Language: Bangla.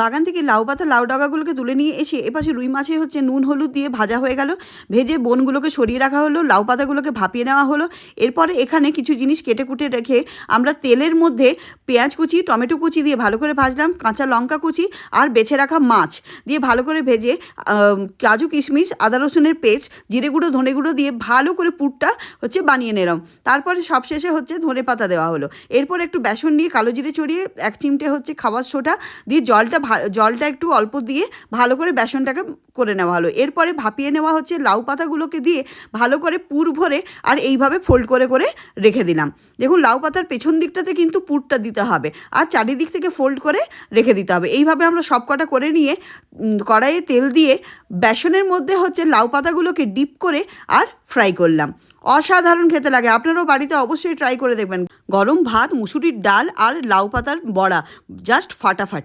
বাগান থেকে লাউ পাতা, লাউ ডাগাগুলোকে তুলে নিয়ে এসে এপাশে রুই মাছে হচ্ছে নুন, হলুদ দিয়ে ভাজা হয়ে গেল। ভেজে বনগুলোকে সরিয়ে রাখা হলো, লাউ পাতাগুলোকে ভাপিয়ে নেওয়া হলো। এরপরে এখানে কিছু জিনিস কেটে কুটে রেখে আমরা তেলের মধ্যে পেঁয়াজ কুচি, টমেটো কুচি দিয়ে ভালো করে ভাজলাম, কাঁচা লঙ্কা কুচি আর বেছে রাখা মাছ দিয়ে ভালো করে ভেজে কাজু কিশমিশ, আদা রসুনের পেস্ট, জিরে গুঁড়ো, ধনে গুঁড়ো দিয়ে ভালো করে পুরটা হচ্ছে বানিয়ে নিলাম। তারপরে সবশেষে হচ্ছে ধনে পাতা দেওয়া হলো। এরপর একটু বেসন নিয়ে কালো জিরে চড়িয়ে এক চিমটে হচ্ছে খাবার সোটা দিয়ে জলটা জলটা একটু অল্প দিয়ে ভালো করে বেসনটাকে করে নেওয়া হলো। এরপরে ভাপিয়ে নেওয়া হচ্ছে লাউ পাতাগুলোকে দিয়ে ভালো করে পুর ভরে আর এইভাবে ফোল্ড করে করে রেখে দিলাম। দেখুন, লাউ পাতার পেছন দিকটাতে কিন্তু পুরটা দিতে হবে আর চারিদিক থেকে ফোল্ড করে রেখে দিতে হবে। এইভাবে আমরা সব কটা করে নিয়ে কড়াইয়ে তেল দিয়ে বেসনের মধ্যে হচ্ছে লাউ পাতাগুলোকে ডিপ করে আর ফ্রাই করলাম। অসাধারণ খেতে লাগে, আপনারাও বাড়িতে অবশ্যই ট্রাই করে দেখবেন। গরম ভাত, মুসুরির ডাল আর লাউ পাতার বড়া, জাস্ট ফাটাফাটি।